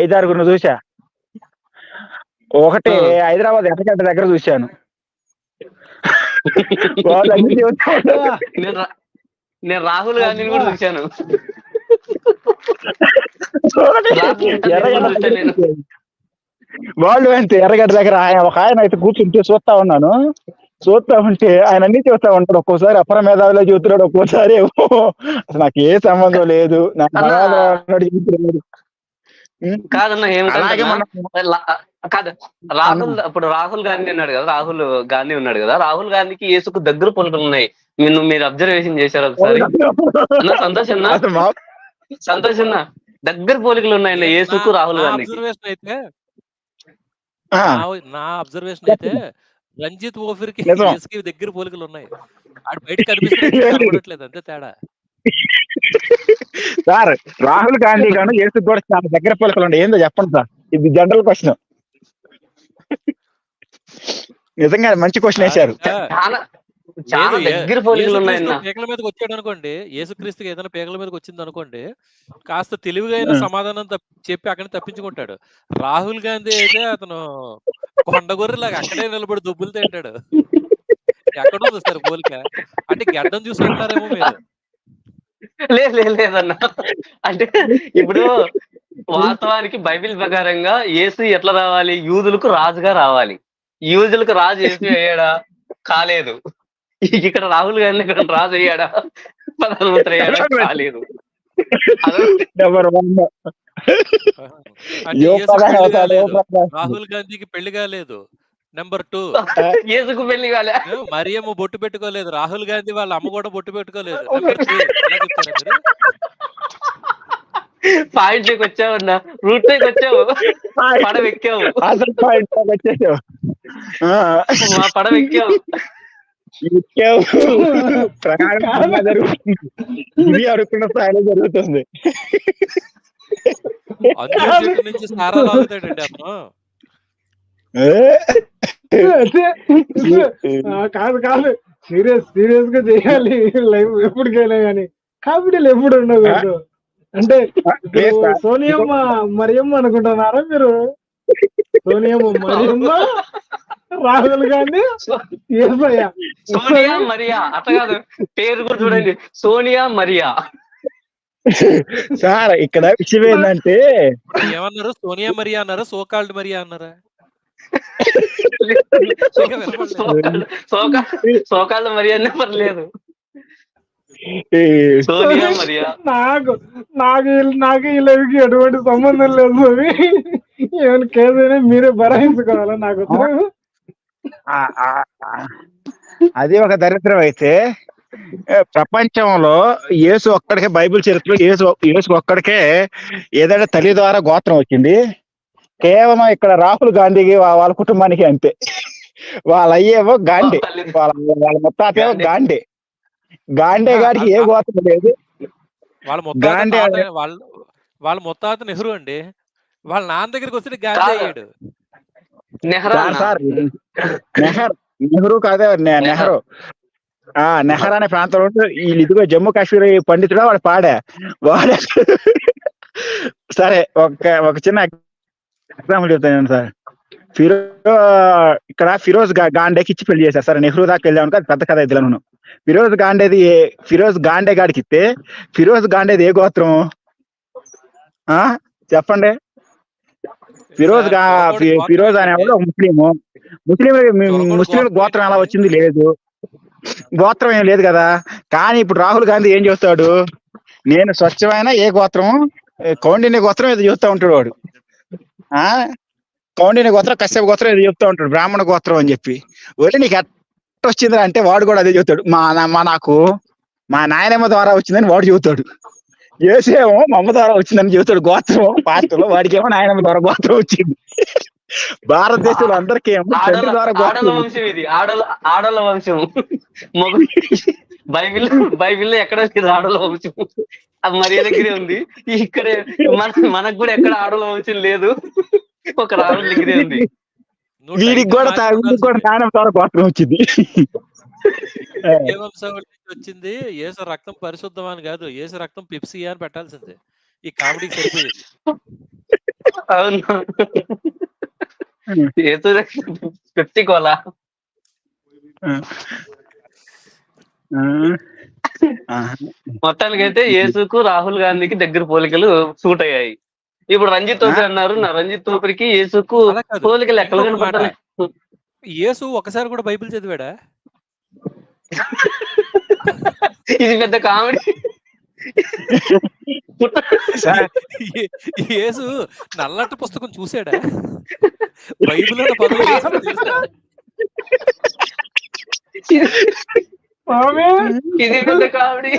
ఐదారుగురిని చూసా ఒకటి. హైదరాబాద్ ఎర్రగడ్డ దగ్గర చూశాను. నేను రాహుల్ గాంధీని కూడా చూశాను. వాళ్ళు అంతే ఎర్రగడ్డ దగ్గర ఒక ఆయన అయితే కూర్చుంటే చూస్తా ఉన్నాను. చూస్తా ఉంటే ఆయన అన్ని చూస్తా ఉంటాడు. ఒక్కోసారి అపర మేధావిలో చూస్తున్నాడు ఒక్కోసారి అసలు నాకు ఏ సంబంధం లేదు? కాదన్న కాదు రాహుల్ ఇప్పుడు రాహుల్ గాంధీ ఉన్నాడు కదా రాహుల్ గాంధీ ఉన్నాడు కదా రాహుల్ గాంధీకి యేసుకు దగ్గర పొలకలు ఉన్నాయి. మీరు మీరు అబ్జర్వేషన్ చేశారు ఒకసారి. అన్న సంతోష్ అన్న. అసలు మా సంతోష్ అన్న దగ్గర పోలికలు ఉన్నాయండి యేసుకు రాహుల్ గాంధీకి. అబ్జర్వేషన్ అయితే ఆ, నా- నా అబ్జర్వేషన్ అయితే రంజిత్ ఓఫిర్కి దగ్గర పోలికలు ఉన్నాయి. ఆడు బయట కనిపిస్తలేదు అంతే తేడా. సార్ రాహుల్ గాంధీ గాను యేసు కూడా చాలా దగ్గర పొలకలు ఉండే ఏందో చెప్పండి సార్. ఇది జనరల్ క్వశ్చన్. నిజంగా మంచి క్వశ్చన్ వేశారు. చాలా దగ్గర పోలికలు పేకల మీదకి వచ్చాడు అనుకోండి యేసుక్రీస్తుకి ఏదైనా పేకల మీదకి వచ్చింది అనుకోండి కాస్త తెలివిగా. సమాధానం తప్ప- చెప్పి అక్కడే తప్పించుకుంటాడు. రాహుల్ గాంధీ అయితే అతను కొండగొర్రెలాగా అక్కడే నిలబడి దుబ్బులు తింటాడు. ఎక్కడ ఉంది సార్ పోలిక. అంటే గడ్డం చూసి అంటారేమో మీరు. లేదు లేదు లేదన్న. అంటే ఇప్పుడు వాస్తవానికి బైబిల్ ప్రకారంగా యేసు ఎట్లా రావాలి? యూదులకు రాజుగా రావాలి. యూదులకు రాజు యేసు అయ్యాడా కాలేదు. ఇక్కడ రాహుల్ గాంధీ ఇక్కడ రాజు అయ్యాడా ప్రధానమంత్రి అయ్యాడా కాలేదు. రాహుల్ గాంధీకి పెళ్ళి కాలేదు. నెంబర్ టూ యేసుకు పెళ్ళి కాలే. మరియమ్మ బొట్టు పెట్టుకోలేదు. రాహుల్ గాంధీ వాళ్ళ అమ్మ కూడా బొట్టు పెట్టుకోలేదు. పాయింట్లోకి వచ్చావన్నా రూట్లోకి వచ్చావు. పడవ ఎక్కావు అసలు పాయింట్ వచ్చేసావు. పడవ ఎక్కావు ఎక్కావు. ప్రయాణం జరుగుతుంది. ఇది అనుకున్న స్థాయిలో జరుగుతుంది. నుంచి సారా లాగుతాడండి అతను కాదు కాదు. సీరియస్ సీరియస్గా చేయాలి. లైఫ్ ఎప్పటికైనా కానీ కామెడీలు ఎప్పుడు ఉండకూడదు అంటే. సోనియమ్మ మరియమ్మ అనుకుంటున్నారా మీరు? సోనియమ్మ మరియమ్మ? రాహుల్ గాంధీ? సోనియా మరియా. అట్లా కాదు. పేరు కూడా చూడండి. సోనియా మరియా. సార్ ఇక్కడ విషయం ఏంటంటే ఏమన్నారు? సోనియా మరియా అన్నారా? సోకాల్డ్ మరియా అన్నారా? సోకాళ్ళు సోకా- సోకాళ్ళు మరియా అనే పర్లేదు. ఈ సోనియా మరియా. నాకు నాకు ఈ- నాకు ఈ లైఫ్కి ఎటువంటి సంబంధం లేదు ఏమైనా కేసు మీరే భరాయించుకోవాలా నాకు అది ఒక దరిద్రం అయితే ప్రపంచంలో యేసు ఒక్కడికే బైబిల్ చరిత్రలో యేసు యేసు ఒక్కడికే ఏదైనా తల్లి ద్వారా గోత్రం వచ్చింది. కేవలం ఇక్కడ రాహుల్ గాంధీకి వాళ్ళ కుటుంబానికి అంతే. వాళ్ళ అయ్యేమో గాంధీ. వాళ్ళ వాళ్ళ ముత్తాతేమో గాంధీ. గాంధీ. గారికి ఏ గోత్రం లేదు. వాళ్ళ గాంధీ మొత్తం వాళ్ళ వాళ్ళ మొత్తాత నెహ్రూ అండి. వాళ్ళ నాన్న దగ్గరికి వస్తే గాంధీ. అయ్యాడు. సార్ నెహర్ నెహ్రూ కాదే నెహ్రూ. ఆ నెహర్ అనే ప్రాంతంలో వీళ్ళు ఇదిగో జమ్మూ కాశ్మీర్ పండితుడు వాడు పాడా. వాడే. సరే ఒక ఒక చిన్న ఎగ్జాంపుల్ చెప్తాను సార్. ఫిరో ఇక్కడ ఫిరోజ్ గాండేకి ఇచ్చి పెళ్ళి చేశారు. సరే నెహ్రూ దాకా వెళ్ళాను అది పెద్ద కథ ఇద్దరు ఫిరోజ్ గాండేది ఏ- ఫిరోజ్ గాండే గాడికి ఇస్తే ఫిరోజ్ గాండేది ఏ గోత్రం ఆ? చెప్పండి. ఫిరోజ్ ఫిరోజ్ అనేవాడు ముస్లిము. ముస్లిం ముస్లిం గోత్రం ఏంటి? వచ్చింది లేదు. గోత్రం ఏం లేదు కదా. కానీ ఇప్పుడు రాహుల్ గాంధీ ఏం చేస్తాడు? నేను స్వచ్ఛమైన ఏ గోత్రం కౌండిన్య గోత్రం ఏదో చెప్తా ఉంటాడు వాడు. ఆ? కౌండిన్య గోత్రం కశ్యప గోత్రం ఏదో చెప్తా ఉంటాడు బ్రాహ్మణ గోత్రం అని చెప్పి. ఒరే నీకు ఎట్ట వచ్చిందిరా అంటే వాడు కూడా అదే చెప్తాడు. మా మా నాకు మా నాయనమ్మ ద్వారా వచ్చిందని వాడు చెబుతాడు. ఏసేమో మా అమ్మ ద్వారా వచ్చిందని చెబుతాడు గోత్రం. పాస్టర్లో వాడికేమో నాయనమ్మ ద్వారా గోత్రం వచ్చింది. భారతదేశంలో అందరికీ ఏమో తండ్రి ద్వారా ఆడల గోత్రం వంశం ఇది. ఆడల ఆడల వంశం. మగ బైబిల్ బైబిల్లో ఎక్కడ లేదు ఆడల వంశం. అది మరి దగ్గరే ఉంది. ఇక్కడే మన మనకు కూడా ఎక్కడ ఆడల వంశం లేదు. ఒక రాహుల్ దగ్గరే ఉంది. వీడికి కూడా వీడికి కూడా. నాయనమ్మ ద్వారా గోత్రం వచ్చింది. వచ్చింది? ఏసు రక్తం పరిశుద్ధం అని కాదు ఏసు రక్తం పిప్సి అని పెట్టాల్సిందే. ఈ కామెడీకి సరిపోయింది. అవును. Yesu Pepsi cola? మొత్తానికి అయితే యేసుకు రాహుల్ గాంధీకి దగ్గర పోలికలు సూట్ అయ్యాయి. ఇప్పుడు రంజిత్ తోపరి అన్నారు. నా రంజిత్ తోపరికి యేసుకు కాదు. పోలికలు ఎక్కడ. కనపడుతున్నాయి యేసు ఒకసారి కూడా బైబిల్ చదివాడా? ఇది పెద్ద కామెడీ. యేసు నల్లటి పుస్తకం చూసాడా? బైబిల్ ఇది పెద్ద కామెడీ.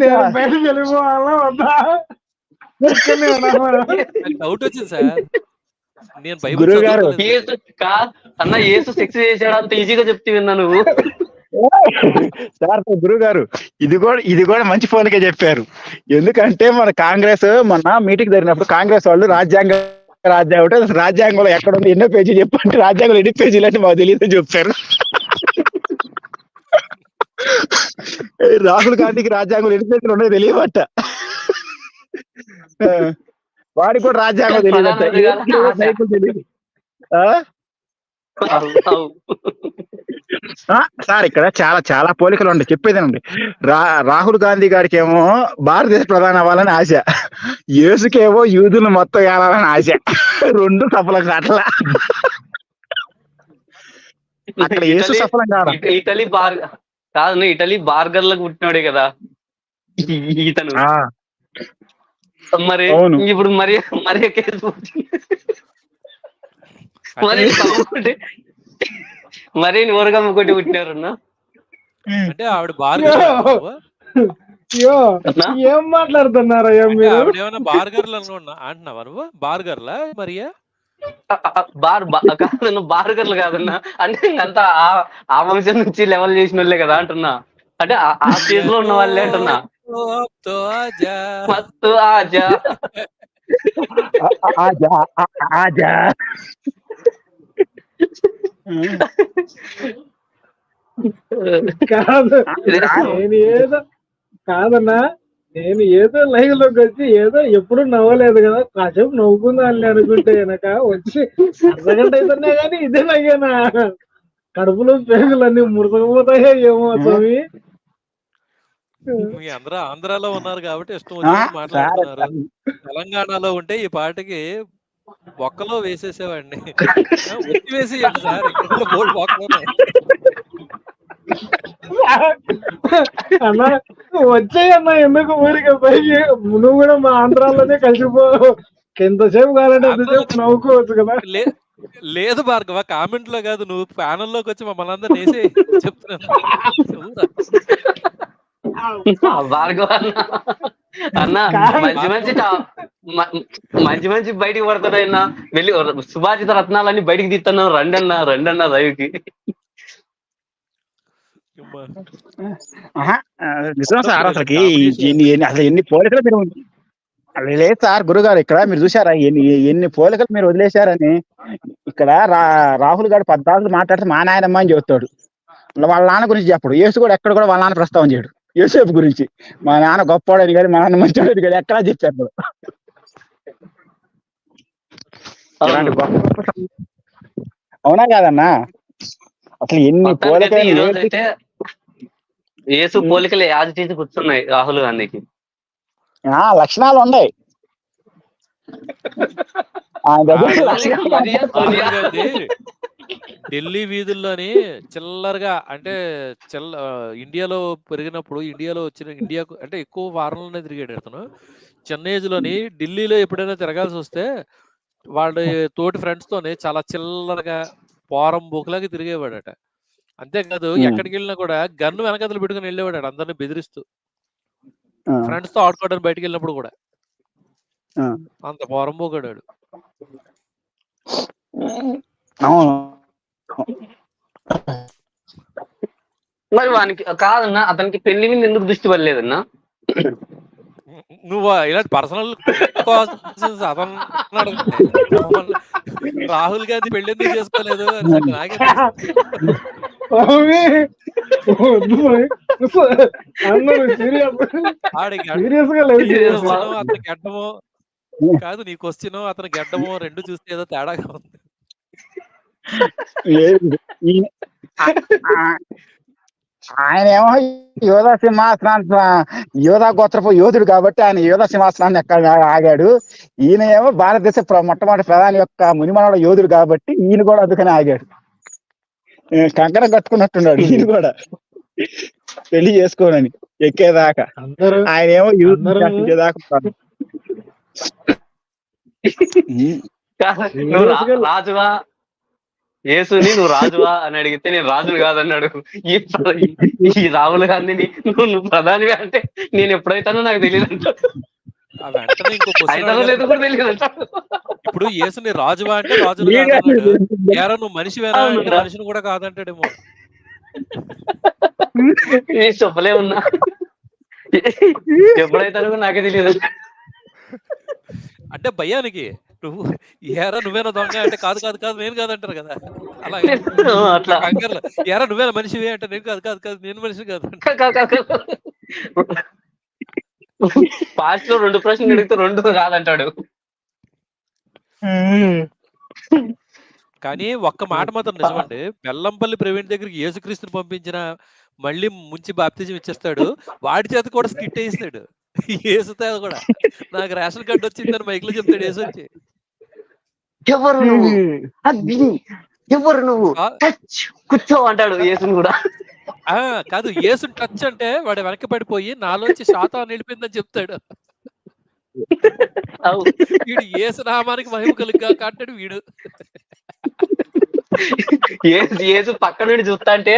నేను బయటకు వెళ్ళిపోవాలా వద్దా? డౌట్ వచ్చింది సార్. నేను బైబిల్ అన్న యేసు సెక్స్ చేశాడు అంత ఈజీగా చెప్తే విన్నా నువ్వు. సార్ గురువు గారు ఇది కూడా ఇది కూడా మంచి పోలికే చెప్పారు ఎందుకంటే మన కాంగ్రెస్ మొన్న మీటింగ్ జరిగినప్పుడు కాంగ్రెస్ వాళ్ళు రాజ్యాంగ రాజ్యాంగం రాజ్యాంగంలో ఎక్కడ ఉంది ఎన్నో పేజీ చెప్పంటే రాజ్యాంగంలో ఎన్ని పేజీలు అంటే మాకు తెలియదు చెప్పారు రాహుల్ గాంధీకి రాజ్యాంగంలో ఎన్ని పేజీలు ఉన్నాయో తెలియబట్ట వాడికి కూడా రాజ్యాంగం. తెలియదు. ఆ, సార్ ఇక్కడ చాలా చాలా పోలికలు ఉంటాయి చెప్పేదేనండి. రా రాహుల్ గాంధీ గారికి ఏమో భారతదేశ ప్రధాని అవ్వాలని ఆశ. యేసుకేమో యూదులు మొత్తం ఏలాలని ఆశ. రెండు సఫలం కాట్లా. అక్కడ యేసు సఫలం ఇట- ఇటలీ బార్ కాదు ఇటలీ బార్గర్లకు పుట్టినాడే కదా. ఇతను. మరి. ఇప్పుడు మరి మరి కేసు. మరి మరి ఊరగమ్మ కొట్టి పుట్టినారు అన్న అంటే ఆవిడ బార్ అయ్యో అన్నా? ఏం మాట్లాడుతున్నారయ్యా మీరు ఆవిడ ఏమైనా బార్గర్లు అనుకున్నా అంటున్నావా నువ్వు బార్గర్లా మరియా బార్ బా- కాదు నువ్వు బార్గర్లు కాదన్నా అంటే ఇంకంతా ఆ- వంశం నుంచి లెవెల్ చేసిన వాళ్ళే కదా అంటున్నా అంటే ఆ- స్టేజ్లో ఉన్న వాళ్ళే అంటున్నా. మత్తు ఆజా కాదు. నేను ఏదో కాదన్నా నేను ఏదో లైవ్లోకి వచ్చి ఏదో ఎప్పుడు నవ్వలేదు కదా. కాసేపు నవ్వుకుందా అని అనుకుంటే గనక వచ్చి అర్ధగంట అయితేనే కానీ ఇదే నవ్వేనా కడుపులో పేగులన్నీ ముడతకపోతాయో ఏమో స్వామి. మీ ఆంధ్రాలో ఉన్నారు కాబట్టి ఇష్టం సార్ మాట్లాడుతున్నారు తెలంగాణలో ఉంటే ఈ పాటకి బొక్కలో వేసేసేవాడిని ఒత్తి వేసేయండి సార్ ఇక్కడ బోల్డ్. అన్న వచ్చాయన్న ఎందుకు ఊరికి పైకి నువ్వు కూడా మా ఆంధ్రాలోనే కలిసిపో. ఎంతసేపు కావాలంటే అంతసేపు నవ్వుకోవచ్చు కదా. లేదు భార్గవ కామెంట్లో కాదు నువ్వు ప్యానల్లోకి వచ్చి మమ్మల్ని అందరినీ వేసే చెప్తున్నాను. ఊరా. భార్గవ అన్న. మంచి మంచి మంచి మంచి బయటికి పడతాడైనా వెళ్ళి సుభాషిత రత్నాలన్నీ బయటికి తీస్తున్నావు రండి అన్న రండి అన్న రవికి నిజం సార్ అసలుకి అసలు ఎన్ని పోలికలు మీరు లేదు సార్ గురుగారు ఇక్కడ మీరు చూసారా ఎన్ని ఎన్ని పోలికలు మీరు వదిలేశారని. ఇక్కడ రా రాహుల్ గారు పద్నాలుగు మాట్లాడితే మా నాయనమ్మ అని చెబుతాడు వాళ్ళ నాన్న గురించి చెప్పడు. యేసు కూడా ఎక్కడ కూడా వాళ్ళ నాన్న ప్రస్తావన చేయడు. యేసేపు గురించి. మా నాన్న గొప్పవాడని కానీ మా నాన్న మంచివాడని కానీ ఎక్కడా చెప్పారు అవునా. కాదన్నా? అసలు ఎన్ని పోలికలు యేసు పోలికలు యాద చేసి కూర్చున్నాయి రాహుల్ గాంధీకి. ఆ, లక్షణాలు ఉన్నాయి. ఢిల్లీ వీధుల్లోని చిల్లరగా అంటే చిల్ల ఇండియాలో పెరిగినప్పుడు ఇండియాలో వచ్చిన ఇండియాకు అంటే ఎక్కువ వారంలోనే తిరిగాడు అతను చిన్న లోని ఢిల్లీలో ఎప్పుడైనా తిరగాల్సి వస్తే వాళ్ళ తోటి ఫ్రెండ్స్ తోని చాలా చిల్లరగా పోరం బుక్లాగా తిరిగేవాడట. అంతేకాదు. ఎక్కడికి వెళ్ళినా కూడా గన్ను వెనకతలు పెట్టుకుని వెళ్ళేవాడు అందరిని బెదిరిస్తూ. ఫ్రెండ్స్తో ఆడుకోవడానికి బయటికి వెళ్ళినప్పుడు కూడా. ఆ. అంత పోరం పోగాడు అవును. మరి వానికి కాదన్నా అతనికి పెళ్ళి మీద ఎందుకు దృష్టి పడలేదన్నా? నువ్వు? ఇలాంటి పర్సనల్ రాహుల్ గాంధీ పెళ్ళి ఎందుకు చేసుకోలేదు? అతని గడ్డము. కాదు నీ క్వశ్చన్ అతని గడ్డము రెండు చూస్తే ఏదో తేడాగా ఉంది. ఆయన ఏమో యోధా సింహాసనాన్ని యోధా గోత్రపు యోధుడు కాబట్టి ఆయన యోధా సింహాసనాన్ని ఎక్కడ ఆగాడు. ఈయన ఏమో భారతదేశ ప్ర- మొట్టమొదటి ప్రధాని యొక్క మునిమనోడ యోధుడు కాబట్టి ఈయన కూడా అందుకని ఆగాడు. కంకణం కట్టుకున్నట్టున్నాడు ఈయన కూడా. పెళ్ళి చేసుకోనని ఎక్కేదాకా. అందరూ ఆయన ఏమో. నువ్వు రా- రాజువా యేసుని నువ్వు రాజువా అని అడిగితే నేను రాజును కాదన్నాడు. ఈ ఈ రాహుల్ గాంధీని నువ్వు నువ్వు ప్రధానివి అంటే నేను ఎప్పుడైతానో నాకు తెలియదు ఇప్పుడు యేసుని రాజువా అంటే కాదన్నాడు. ఏరా నువ్వు రా. మనిషిని కూడా కాదంటాడేమో. నేను చెప్పలే ఉన్నా. ఎప్పుడైతానో నాకే తెలియదు. అంటే భయానికి. నువ్వు ఏరా నువ్వేనా దొంగ అంటే కాదు కాదు కాదు నేను కాదంటారు కదా. అలాగే. అట్లా. కంగారులో ఏరా నువ్వేనా మనిషివే అంటే నేను కాదు కాదు కాదు నేను మనిషి కాదు. పాస్ట్లో రెండు ప్రశ్నలు అడిగితే రెండు కాదంటాడు. కానీ ఒక్క మాట మాత్రం నిజమండి. బెల్లంపల్లి ప్రవీణ్ దగ్గరికి యేసుక్రీస్తుని పంపించిన మళ్ళీ ముంచి బాప్తిజం ఇచ్చేస్తాడు. వాడి చేత కూడా స్కిట్ వేస్తాడు ఏసుతో కూడా. నాకు రేషన్ కార్డు వచ్చిందని మైక్లో చెప్తాడు ఏసు వచ్చి. ఎవరు నువ్వు? అగ్ని ఎవరు నువ్వు? టచ్. కూర్చో అంటాడు యేసుని కూడా. ఆ, కాదు ఏసు టచ్ అంటే వాడు వెనక్కి పడిపోయి నాలోంచి శాతం నిలిపిందని చెప్తాడు. వీడు ఏసు నామానికి మహిమ కలుగ్గా అంటాడు వీడు. యేసు యేసు పక్క నుండి చూస్తా అంటే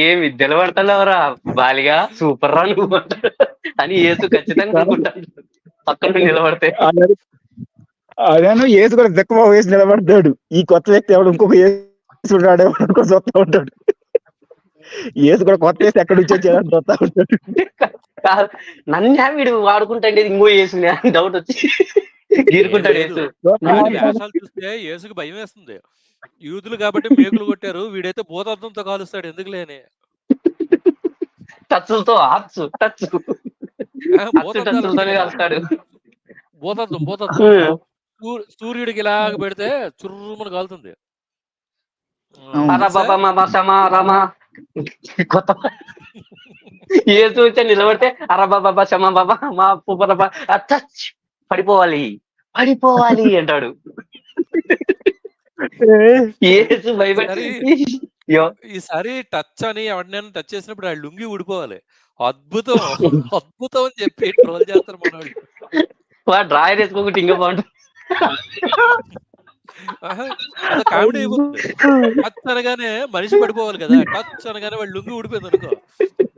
ఏమి తెలబడతావురా బాలిగా సూపర్ రా నువ్వు అని యేసు ఖచ్చితంగా పక్క నుండి నిలబడితే. అదేను ఏసు కూడా దక్కువ వేసి నిలబడతాడు ఈ కొత్త వ్యక్తి ఎవడు? ఇంకొక ఏసు ఎవడు ఇంకో చూస్తా ఉంటాడు. ఏసు కూడా కొత్త వేసి ఎక్కడి నుంచి వచ్చాడని చూస్తా ఉంటాడు. నన్నే వీడు వాడుకుంటాండి ఇంకో యేసుని అని డౌట్ వచ్చి. గీరుకుంటాడు చూస్తే యేసుకి భయం వేస్తుంది. యూదులు కాబట్టి మేకులు కొట్టారు వీడైతే భూతత్వంతో కాలుస్తాడు ఎందుకు లేని? టచ్లతో హాట్స్ టచ్ కాస్తాడు భూతత్వం భూతత్వం సూ- సూర్యుడికి ఇలాగ పెడితే చుర్రుమని కాలుతుంది. కొత్త యేసు వచ్చి నిలబడితే అరా బాబా బసమా బాబా మా పుబ్బరబా టచ్ పడిపోవాలి. పడిపోవాలి అంటాడు. ఈసారి టచ్ అని ఎవరినైనా టచ్ చేసినప్పుడు ఆ లుంగి ఊడిపోవాలి. అద్భుతం. అద్భుతం అని చెప్పి ట్రోల్ చేస్తారు మనోడు. వాడు డ్రాయర్ వేసుకోకుండా ఇంకా బాగుంటుంది కామెడీ అయిపోతుంది. టచ్ అనగానే మనిషి పడిపోవాలి కదా టచ్ అనగానే వాడు లుంగి ఊడిపోయింది అనుకో.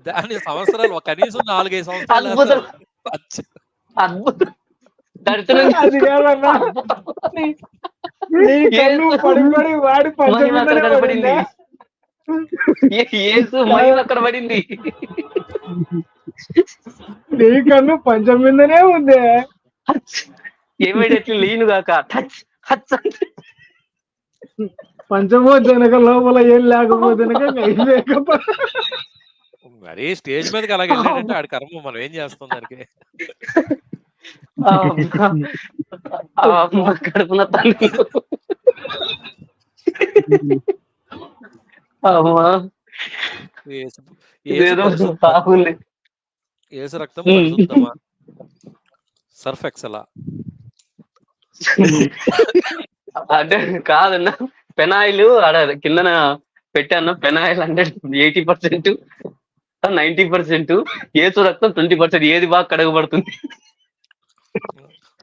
దాని సంవత్సరాలు ఒక కనీసం నాలుగైదు సంవత్సరాలు. టచ్. అద్భుతం. మహిమ అక్కడ పడిందా? నీ కన్ను పంచమిందనే ఉంది. ఏమైనా లీను గాక. టచ్ హచ్ అంటే. పంచమో జనక లోపల ఏం లేకపోతే మరీ స్టేజ్ మీదకి అలాగే వెళ్ళాడంటే ఆడి కర్మ మనం ఏం చేస్తాం దానికి? కడుపున తల్లి. అమ్మా. ఏసు- రక్తం సర్ఫ్ ఎక్సలా. అంటే కాదన్న పెనాయిల్ ఆడ కిందన పెట్టాను. పెనాయిల్ అంటే eighty percent ninety percent Yesu రక్తం ట్వంటీ పర్సెంట్ ఏది బాగా కడగబడుతుంది?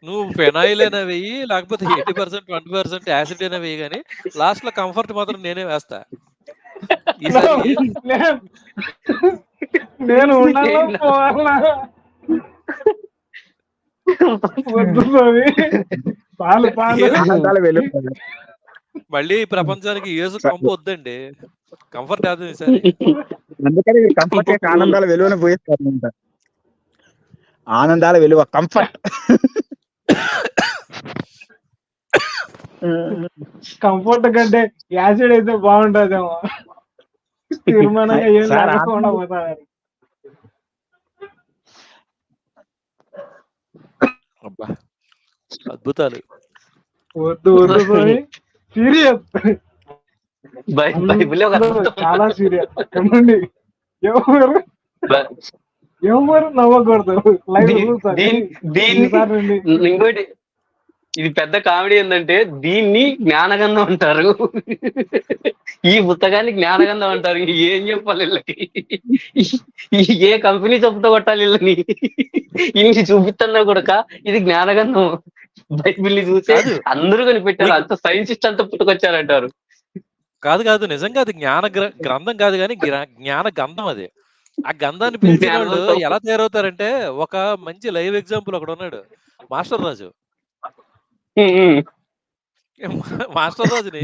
నువ్వు ఫెనాయిల్ అయినా వెయ్యి లేకపోతే eighty percent twenty percent acid అయినా వెయ్యి కానీ లాస్ట్లో కంఫర్ట్ మాత్రం నేనే వేస్తా. ఈసారి నేను వద్దు పాలు పాలు. వెళ్ళిపోయాయి మళ్ళీ ప్రపంచానికి ఏసు కంప వద్దండి. కంఫర్ట్ కాదు అందుకని కంఫర్ట్ ఆనందాల వెలువని పోయేస్తారు ఆనందాల వెలువ కంఫర్ట్. కంఫర్ట్ కంటే యాసిడ్ అయితే బాగుంటదేమో. తీర్మానంగా అబ్బా. అద్భుతాలు. వద్దు వద్దు స్వామి. సీరియస్. బైబిలే. చాలా సీరియస్. ఎవరు? ఎవరు నవ్వకూడదు? ఇంకోటి ఇది పెద్ద కామెడీ ఏంటంటే దీన్ని జ్ఞానగంధం అంటారు. ఈ పుస్తకాన్ని జ్ఞానగంధం అంటారు. ఏం చెప్పాలి వీళ్ళకి? ఈ- ఏ కంపెనీ చెప్పుతో కొట్టాలి వీళ్ళని? ఇన్ని చూపిస్తున్నా కూడా ఇది జ్ఞానగంధం. బైబిల్ చూసి. అందరూ కనిపెట్టారు అంత సైంటిస్ట్ అంతా పుట్టుకొచ్చారంటారు కాదు కాదు నిజంగా అది జ్ఞాన గ్ర- గ్రంథం కాదు కానీ జ్ఞాన గంధం అది ఆ గంధాన్ని పిలిచిన వాళ్ళు. ఎలా తయారవుతారంటే ఒక మంచి లైవ్ ఎగ్జాంపుల్ ఒకడు ఉన్నాడు మాస్టర్ రాజు. మాస్టర్ రాజుని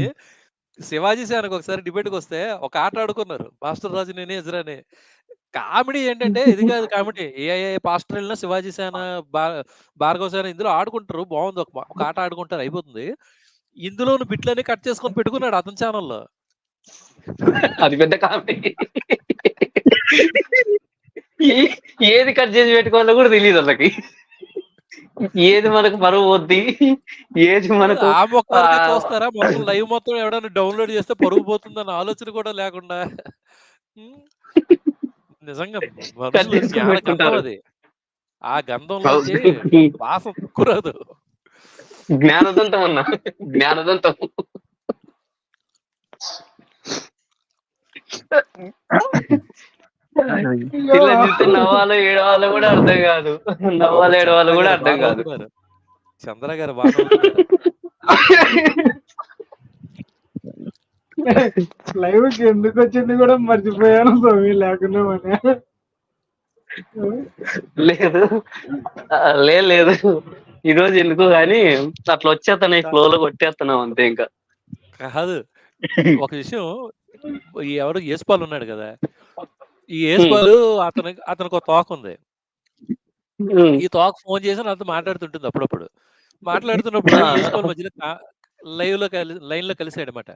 శివాజీ సేనకు ఒకసారి డిబేట్కి వస్తే ఒక ఆట ఆడుకున్నారు మాస్టర్ రాజు నేనే ఎదురని కామెడీ ఏంటంటే ఇది కాదు కామెడీ. ఏ ఏ పాస్టర్ వెళ్ళినా శివాజీ సేన భార్గవ సేన ఇందులో ఆడుకుంటారు. బాగుంది. ఒక ఒక ఆట ఆడుకుంటారు. అయిపోతుంది. ఇందులో బిట్లన్నీ కట్ చేసుకొని పెట్టుకున్నాడు అతని ఛానల్లో. అది పెద్ద కామెడీ. ఏది కట్ చేసి పెట్టుకోవాలో కూడా తెలియదు వాళ్ళకి ఏది మనకు పరువు పోద్ది ఏది మనకు ఆ మొక్కలకే ఆ- చూస్తారా? మొత్తం లైవ్ మొత్తం ఎవడైనా డౌన్లోడ్ చేస్తే పరుగు పోతుందన్న ఆలోచన కూడా లేకుండా. నిజంగా. అది. ఆ గంధంలోంచి వాసన కురదు. జ్ఞానదంతం అన్న జ్ఞానదంతం. ఇలా చూస్తే నవ్వాలో ఏడవాలో కూడా అర్థం కాదు. నవ్వాలో ఏడవాలో కూడా అర్థం కాదు. చంద్ర గారు బాగా. లైవ్కి ఎందుకు వచ్చింది కూడా మర్చిపోయాను స్వామి లేకుండా మన. లేదు. లేదు ఈ రోజు ఎందుకు కానీ అట్లా వచ్చేస్తున్నాయి ఫ్లో లో కొట్టేస్తున్నాం అంతే ఇంకా. కాదు ఒక విషయం ఈ ఎవరు ఏసుపాలు ఉన్నాడు కదా. ఈ ఏసుపాలు అతని అతనికి ఒక తోక ఉంది. ఈ తోక ఫోన్ చేసి నాతో మాట్లాడుతుంటుంది అప్పుడప్పుడు. మాట్లాడుతున్నప్పుడు మధ్యలో లైవ్లో కలి లైన్లో కలిసాడు అనమాట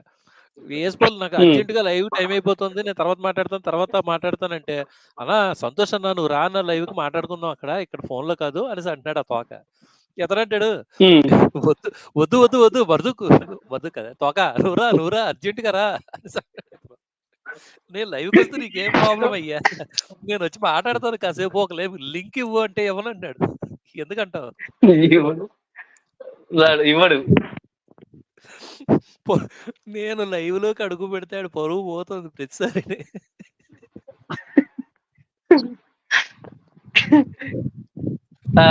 ఏసుపాల్ నాకు. అర్జెంట్గా లైవ్ టైం అయిపోతుంది. నేను తర్వాత మాట్లాడతాను తర్వాత మాట్లాడతానంటే అన్నా సంతోష్ అన్న నువ్వు రా అన్న లైవ్కి మాట్లాడుకుందాం అక్కడ ఇక్కడ ఫోన్లో కాదు అనేసి అంటున్నాడు ఆ తోక. ఎతనంటాడు. వద్దు వద్దు వద్దు వద్దు వరదుకు వద్దు కదా తోక నువ్వురా నువ్వురా అర్జెంట్గా రా. నేను లైవ్ వస్తే నీకేం ప్రాబ్లం అయ్యా? నేను వచ్చి మాట్లాడతాను కాసేపు ఒక లైవ్ లింక్ ఇవ్వు అంటే ఇవ్వనంటాడు. ఎందుకంటావు? ఇవ్వడు. వాడు ఇవ్వడు. పొ- నేను లైవ్లోకి అడుగు పెడితే ఆడు పరువు పోతుంది ప్రతిసారి. ఆ,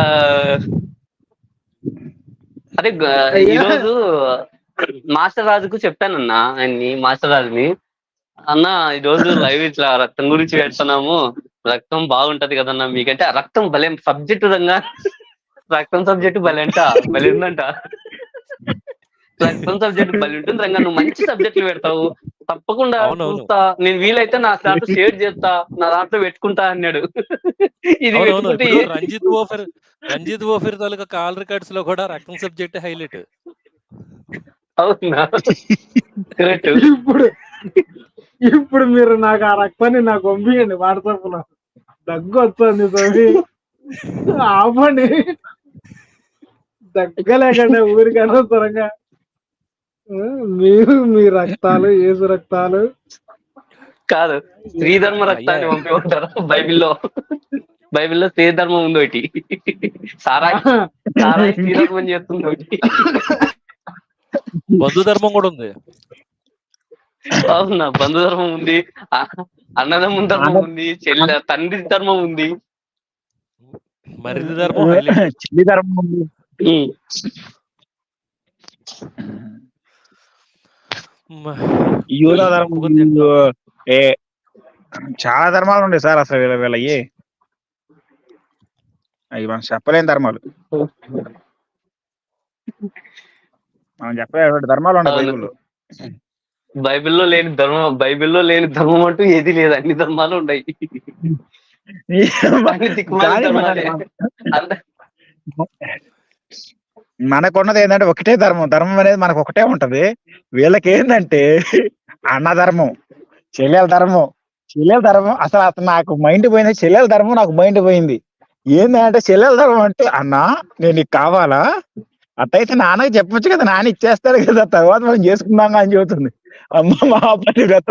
అదే గ- అయ్యా. ఈరోజు మాస్టర్ రాజుకు చెప్పానన్నా ఆయన్ని మాస్టర్ రాజుని. అన్న ఈ రోజు లైవ్ ఇట్లా రక్తం గురించి పెడుతున్నాము. రక్తం బాగుంటది కదన్నా మీకంటే. ఆ రక్తం భలే సబ్జెక్ట్ రంగా. రక్తం సబ్జెక్ట్ భలే అంట భలే ఉందంట. రక్తం సబ్జెక్ట్ భలే ఉంటుంది. రంగా నువ్వు మంచి సబ్జెక్టులు పెడతావు. తప్పకుండా. చూస్తా. నేను వీలైతే నా దాంట్లో షేర్ చేస్తా. నా దాంట్లో పెట్టుకుంటా అన్నాడు. ఇది రంజిత్ ఓఫర్ రంజిత్ ఓఫర్ తాలూకా కాల్ రికార్డ్స్లో కూడా రక్తం సబ్జెక్ట్ హైలైట్. అవునా? కరెక్ట్ ఇప్పుడు ఇప్పుడు మీరు నాకు ఆ రక్తాన్ని నాకు పంపించండి వాట్సాప్లో. దగ్గు వస్తుంది స్వామి ఆపండి. దగ్గలేకండి ఊరికి అనవసరంగా ఆ, మీరు మీ రక్తాలు ఏసు రక్తాలు. కాదు శ్రీధర్మ రక్తాన్ని. పంపి ఉంటారు బైబిల్లో. బైబిల్లో శ్రీధర్మం ఉంది ఒకటి. సారాయి సారాయి శ్రీధర్మం చేస్తుంది ఒకటి. బంధు ధర్మం కూడా ఉంది. అవునా బంధు ధర్మం ఉంది. ఆ, అన్నదమ్ముల ధర్మం ఉంది. చెల్లె తండ్రి ధర్మం ఉంది. మరిది ధర్మం చెల్లి ధర్మం ఉంది. యూదా ధర్మం. ఏ చాలా ధర్మాలు ఉన్నాయి సార్ అసలు వీళ్ళ వీళ్ళవి అవి మనం చెప్పలేని ధర్మాలు మనం చెప్పలేని ధర్మాలు ఉన్నాయి. బైబిల్లో బైబిల్లో లేని ధర్మం బైబిల్లో లేని ధర్మం అంటూ ఏది లేదు అన్ని ధర్మాలు ఉన్నాయి అన్ని ధర్మాలే. మనకున్నది ఏంటంటే ఒకటే ధర్మం. ధర్మం అనేది మనకు ఒకటే ఉంటది. వీళ్ళకి ఏంటంటే అన్న ధర్మం చెల్లెల ధర్మం. చెల్లెల ధర్మం అసలు అసలు నాకు మైండ్ పోయింది. చెల్లెల ధర్మం నాకు మైండ్ పోయింది. ఏందంటే చెల్లెలు అంటే అన్నా నేను నీకు కావాలా? అట్టయితే నాన్నకి చెప్పొచ్చు కదా నాన్న ఇచ్చేస్తాడు కదా తర్వాత మనం చేసుకుందాం అని చెబుతుంది. అమ్మ మహాపతివ్రత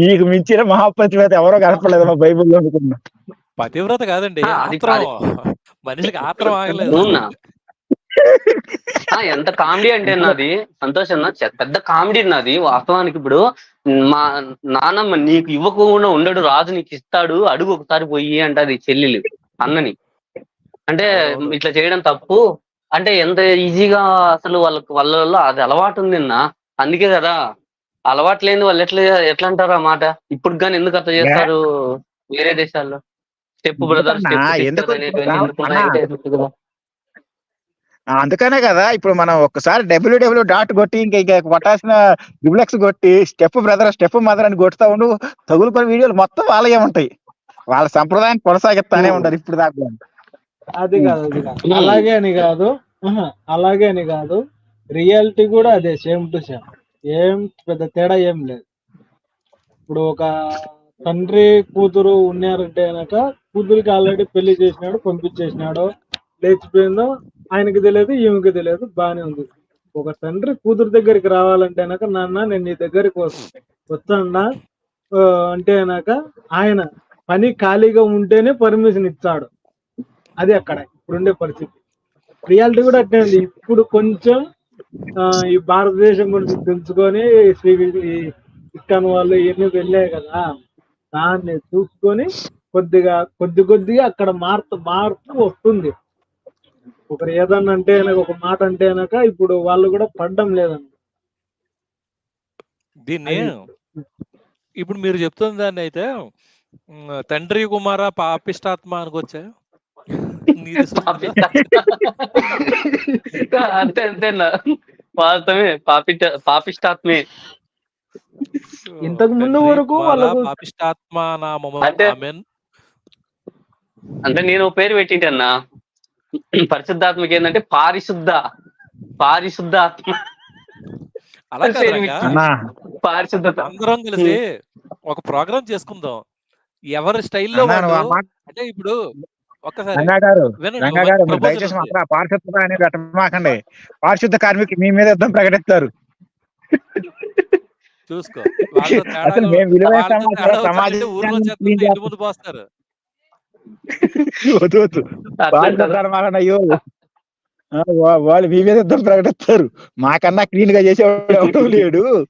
నీకు మించిన మహాపతివ్రత ఎవరో కనపడలేదు మా బైబిల్లో అనుకున్నా. పతివ్రత కాదండి మనిషికి ఆత్రం ఆగలేదు. ఎంత కామెడీ అంటే నాది? సంతోష్ అన్న పెద్ద కామెడీ నాది వాస్తవానికి ఇప్పుడు మా నాన్నమ్మ నీకు ఇవ్వకుండా ఉండడు రాజు నీకు ఇస్తాడు అడుగు ఒకసారి పోయి అంటది చెల్లెలు అన్నని. అంటే. ఇట్లా చేయడం తప్పు. అంటే ఎంత ఈజీగా అసలు వాళ్ళకి వాళ్ళలో అది అలవాటు ఉంది అన్న. అందుకే కదా అలవాటు లేని వాళ్ళు ఎట్లా ఎట్లా అంటారు ఆ మాట? ఇప్పుడు కానీ ఎందుకు అట్లా చేస్తారు? వేరే దేశాల్లో. Step brother? స్టెప్ ఎందుకు సిస్టర్ అనేటివన్నీ అన్నా? ఎందుకున్నాయంటే ఎందుకు కదా ఆ, అందుకనే కదా ఇప్పుడు మనం ఒక్కసారి డబ్ల్యూడబ్ల్యూ డాట్ కొట్టి ఇంకా ఇంకా కొట్టాల్సిన రిబ్లెక్స్ కొట్టి స్టెప్ బ్రదర్ స్టెప్ మదర్ అని కొడుతా ఉండు తగులుకొని వీడియోలు మొత్తం వాళ్ళే ఉంటాయి. వాళ్ళ సంప్రదాయం కొనసాగిస్తానే ఉంటారు ఇప్పుడు దాకా. అది కాదు అది కాదు. అలాగే అని కాదు అలాగే అని కాదు రియాలిటీ కూడా అదే సేమ్ టు సేమ్ ఏం పెద్ద తేడా ఏం లేదు. ఇప్పుడు ఒక తండ్రి కూతురు ఉన్నారంటే గనక కూతురికి ఆల్రెడీ పెళ్ళి చేసినాడు పంపించేసినాడు లేచిపోయిందో ఆయనకి తెలియదు ఈమెకి తెలియదు బానే ఉంది. ఒక తండ్రి కూతురు దగ్గరికి రావాలంటే అనక నాన్న నేను నీ దగ్గరికి వస్తా. అంటే అనక ఆయన పని ఖాళీగా ఉంటేనే పర్మిషన్ ఇచ్చాడు అది అక్కడ ఇప్పుడుండే పరిస్థితి. రియాలిటీ కూడా అట్లే ఉంది. ఇప్పుడు కొంచెం ఆ, ఈ భారతదేశం గురించి తెలుసుకొని శ్రీ ఈ వాళ్ళు ఇవన్నీ వెళ్ళాయి కదా దాన్ని చూసుకొని కొద్దిగా కొద్ది కొద్దిగా అక్కడ మార్పు మార్పు వస్తుంది. ఒకరు ఏదన్నా అంటే ఒక మాట అంటే గనక ఇప్పుడు వాళ్ళు కూడా పడ్డం లేదన్న దీన్ని ఇప్పుడు మీరు చెప్తున్న దాన్ని అయితే తండ్రి కుమార పాపిష్టాత్మ అనుకోవచ్చా సూచన? అంతే అంతేనా వాస్తవమే పాపి పాపిష్టాత్మే. ఇంతకు ముందు వరకు పాపిష్టాత్మ నామము అంటే- నేను పేరు పెట్టింటన్నా. పరిశుద్ధాత్మకి ఏంటంటే పారిశుద్ధ పారిశుద్ధ ఆత్మ. అలా పారిశుద్ధత. అందరం కలిసి ఒక ప్రోగ్రామ్ చేసుకుందాం. ఎవరి స్టైల్లో అంటే ఇప్పుడు దయచేసి. మాత్రం పారిశుద్ధత అనేది పారిశుద్ధ కార్మికులు మీ మీద యుద్ధం ప్రకటిస్తారు. చూసుకో అసలు మేము విలువైన వాళ్ళతో సమాజం- ఊర్లో చెత్త clean ఇంటి ముందు పోస్తారు వద్దు వద్దు. అయ్యో. వాళ్ళు మీ మీద యుద్ధం ప్రకటిస్తారు మాకన్నా క్లీన్గా చేసేవాడు ఎవడూ లేడు.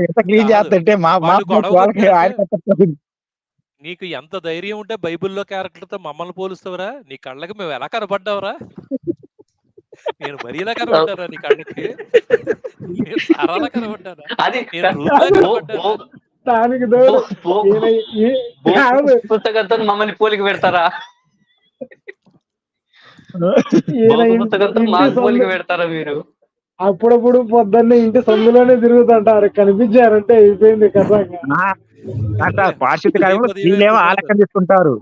ఎంత క్లీన్. చేస్తుంటే మా. నీకు ఎంత ధైర్యం ఉంటే బైబిల్లో క్యారెక్టర్తో మమ్మల్ని పోలుస్తావరా? నీ కళ్ళకి మేము ఎలా కనపడ్డావరా? నేను మరీ ఇలా కనబడ్డారా నీ కళ్ళకి. నేను సారాలా నేను దానికి కాదు, పుస్తకంతో మమ్మల్ని పోలిక పెడతారా? పోలిక పెడతారా మీరు? అప్పుడప్పుడు పొద్దున్నే ఇంటి సందులోనే తిరుగుతుంటారు. కనిపించారంటే అయిపోయింది పారిశుద్ధ కార్మికులు పది స్త్రీలేమో తీసుకుంటారు.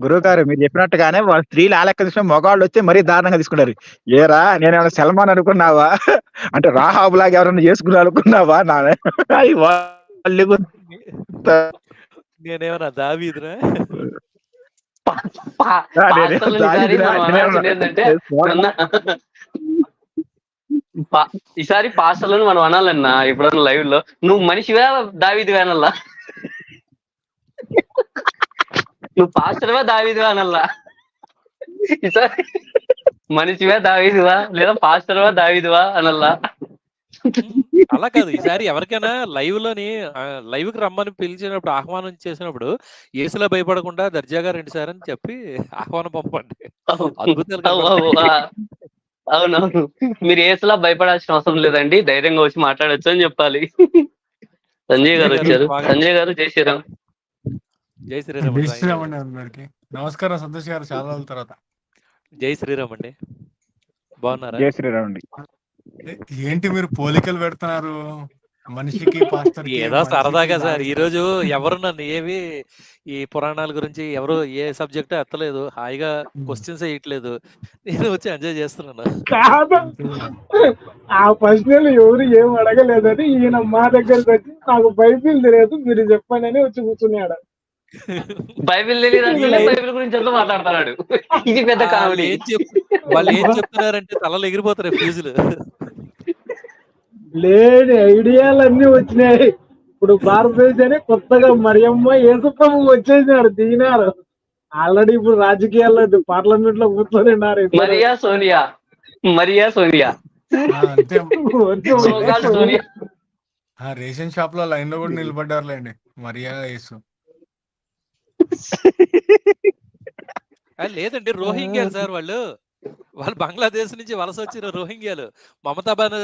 గురువు గారు మీరు చెప్పినట్టుగానే వాళ్ళ స్త్రీలు ఆ లెక్క తీసుకుని మగవాళ్ళు వచ్చి మరీ దారుణంగా తీసుకుంటారు. ఏరా నేనేమైనా సల్మాన్ అనుకున్నావా? అంటే రాహాబు లాగా ఎవరన్నా చేసుకున్నా అనుకున్నావా నా వాళ్ళు నేనేమన్నా దావీదురా? ఈసారి ఏంటంటే పాస్టర్లను మనం అనాలన్నా ఎప్పుడన్నా లైవ్లో నువ్వు మనిషివా దావీదివా అనల్లా నువ్వు పాస్టర్వా దావీదివా అనల్లా ఈసారి మనిషివా దావీదివా? లేదా పాస్టర్వా దావీదివా అనల్లా అలా కాదు. ఈసారి ఎవరికైనా లైవ్లోని లైవ్కి రమ్మని పిలిచినప్పుడు ఆహ్వానం చేసినప్పుడు ఏసులో భయపడకుండా దర్జాగా రెండు సార్ అని చెప్పి ఆహ్వానం పంపండి. అవునవును. మీరు ఏసులా భయపడాల్సిన అవసరం లేదండి. ధైర్యంగా వచ్చి మాట్లాడొచ్చు అని చెప్పాలి. సంజయ్ గారు వచ్చారు. సంజయ్ గారు జై శ్రీరామ్. జై శ్రీరామ్ జై అందరికి. నమస్కారం సంతోష్ గారు. చాలా రోజుల తర్వాత. జై శ్రీరామ్ అండి. బాగున్నారా? జయ శ్రీరామ్ అండి. ఏంటి మీరు పోలికలు పెడుతున్నారు? మనిషికి పాస్టర్ ఏదో సరదాగా సార్. ఈ రోజు ఎవరు నన్ను ఏవి ఈ పురాణాల గురించి ఎవరు ఏ సబ్జెక్ట్ ఎత్తలేదు. హాయిగా క్వశ్చన్స్ వేయట్లేదు. నేను వచ్చి ఎంజాయ్ చేస్తున్నాను. కాదు. ఆ ప్రశ్నలు ఎవరు ఏం అడగలేదని ఈయన మా దగ్గరికి వచ్చి నాకు బైబిల్ తెలియదు మీరు చెప్పండి అని వచ్చి కూర్చున్నాడు. బైబిల్ తెలియదు బైబిల్ గురించి అంతా మాట్లాడుతున్నాడు. ఇది పెద్ద వాళ్ళు కామెడీ. ఏం చెప్ వాళ్ళు ఏం చెప్తున్నారంటే తలలు ఎగిరిపోతారు ఫీజులు లేని ఐడియాలు అన్ని వచ్చినాయి. ఇప్పుడు భారతదేశాన్ని కొత్తగా మరియమ్మ యేసుప్రభు వచ్చేసినారు దిగినారు. ఆల్రెడీ ఇప్పుడు రాజకీయాల్లో పార్లమెంట్లో కూర్చొని ఉన్నారు. Maria Sonia? Maria Sonia? Ration షాప్లో లైన్లో కూడా నిలబడ్డారులేండి. మరియా యేసు. ఆ, లేదండి రోహింగ్యాలు సార్ వాళ్ళు. వాళ్ళు బంగ్లాదేశ్ నుంచి వలస వచ్చిన రోహింగ్యాలు. మమతా బెనర్జీ